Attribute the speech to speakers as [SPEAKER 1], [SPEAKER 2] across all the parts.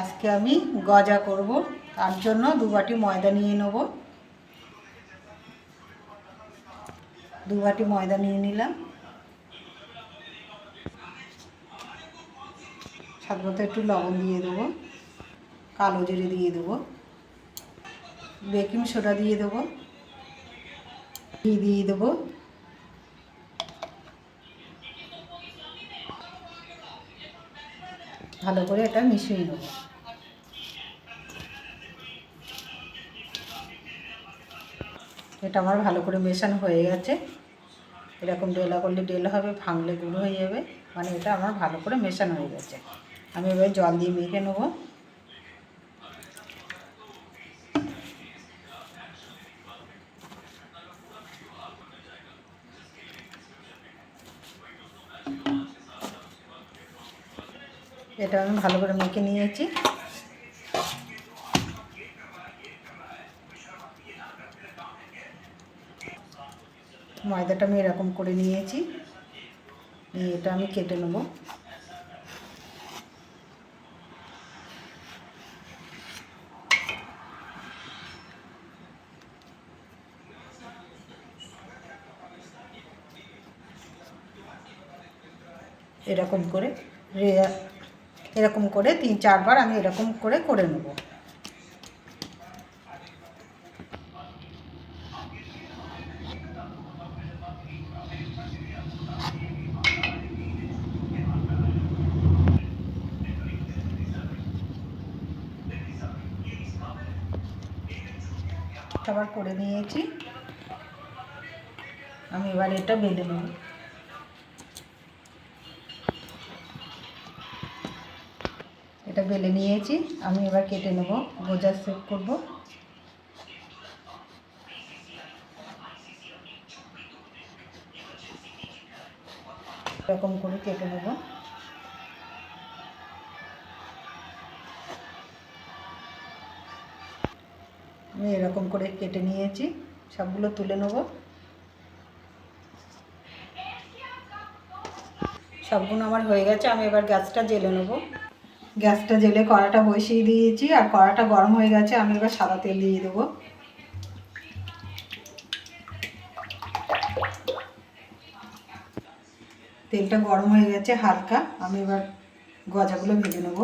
[SPEAKER 1] আজকে আমি গজা করব। তার জন্য দু বাটি ময়দা নিয়ে নেব। দু বাটি ময়দা নিয়ে নিলাম। মতো একটু লবণ দিয়ে দেবো। কালো জিরে দিয়ে দেবো। বেকিং সোডা দিয়ে দেবো। ঘি দিয়ে দেবো। ভালো করে এটা মিশিয়ে নেব। এটা আমার ভালো করে মেশানো হয়ে গেছে। এরকম ডেলা করলে ডেলা হবে, ভাঙলে গুঁড়ো হয়ে যাবে। মানে এটা আমার ভালো করে মেশানো হয়ে গেছে। আমি এবার জল দিয়ে মেখে নেব। এটা আমি ভালো করে মেখে নিয়েছি। ময়দাটা আমি এরকম করে নিয়েছি। নিয়ে এটা আমি কেটে নেব। এরকম করে এরকম করে তিন চারবার আমি এরকম করে করে নেব। আবার করে নিয়েছি। আমি এবার এটা বেঁধে নেব। এটা বেলে নিয়েছি। আমি এবার কেটে নেব। গোজার সেভ করব। এরকম করে কেটে নেব। আমি এরকম করে কেটে নিয়েছি, সবগুলো তুলে নেব। সবগুলো আমার হয়ে গেছে, আমি এবার গ্যাসটা জেলে নেব। গ্যাসটা জেলে কড়াটা বসিয়ে দিয়েছি, আর কড়াটা গরম হয়ে গেছে, আমি এবার সাদা তেল দিয়ে দেবো। তেলটা গরম হয়ে গেছে হালকা, আমি এবার গজাগুলো ভেজে নেব।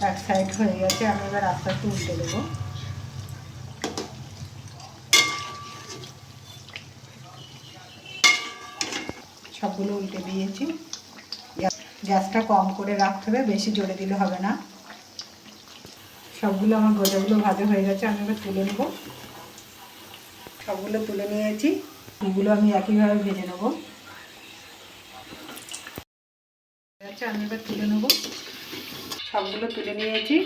[SPEAKER 1] এক সাইড হয়ে গেছে, আমি এবার আস্তে উল্টে দেবো। সবগুলো উল্টে দিয়েছি। গ্যাস- গ্যাসটা কম করে রাখতে হবে, বেশি জোরে দিলে হবে না। সবগুলো আমার গজাগুলো ভাজা হয়ে গেছে, আমি এবার তুলে নেব। সবগুলো তুলে নিয়েছি, এগুলো আমি একইভাবে ভেজে নেব। আমি এবার তুলে নেব। সবগুলো তুলে নিয়েছি।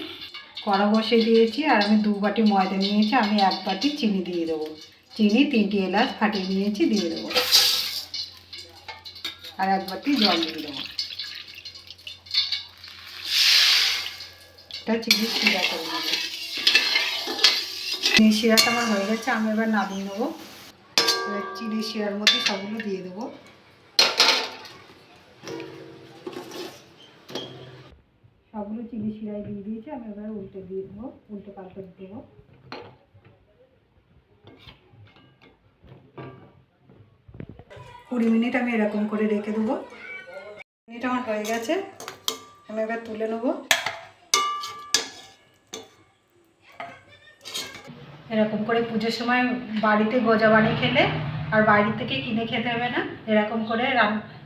[SPEAKER 1] কড়া বসিয়ে দিয়েছি আর আমি দু বাটি ময়দা নিয়েছি। আমি এক বাটি চিনি দিয়ে দেবো। চিনি তিনটি এলাচ ফাটিয়ে নিয়েছি, দিয়ে দেবো। আর এক বাটি জল দিয়ে দেবো। এটা চিনি শিরা করে নেব। চিনি শিরাটা আমার হয়ে গেছে, আমি এবার নামিয়ে নেব। এবার চিনি শিরার মধ্যে সবগুলো দিয়ে দেবো। সবগুলো চিনি শিরায় দিয়ে দিয়েছি, আমি এবার উল্টে দিয়ে দেবো, উল্টে পাল্টে দেবো। কুড়ি মিনিট আমি এরকম করে রেখে দেবো। মিনিট আমার হয়ে গেছে, আমি এবার তুলে নেব। এরকম করে পুজোর সময় বাড়িতে গজা বানিয়ে খেলে, আর বাইরে থেকে কিনে খেতে হবে না, এরকম করে রান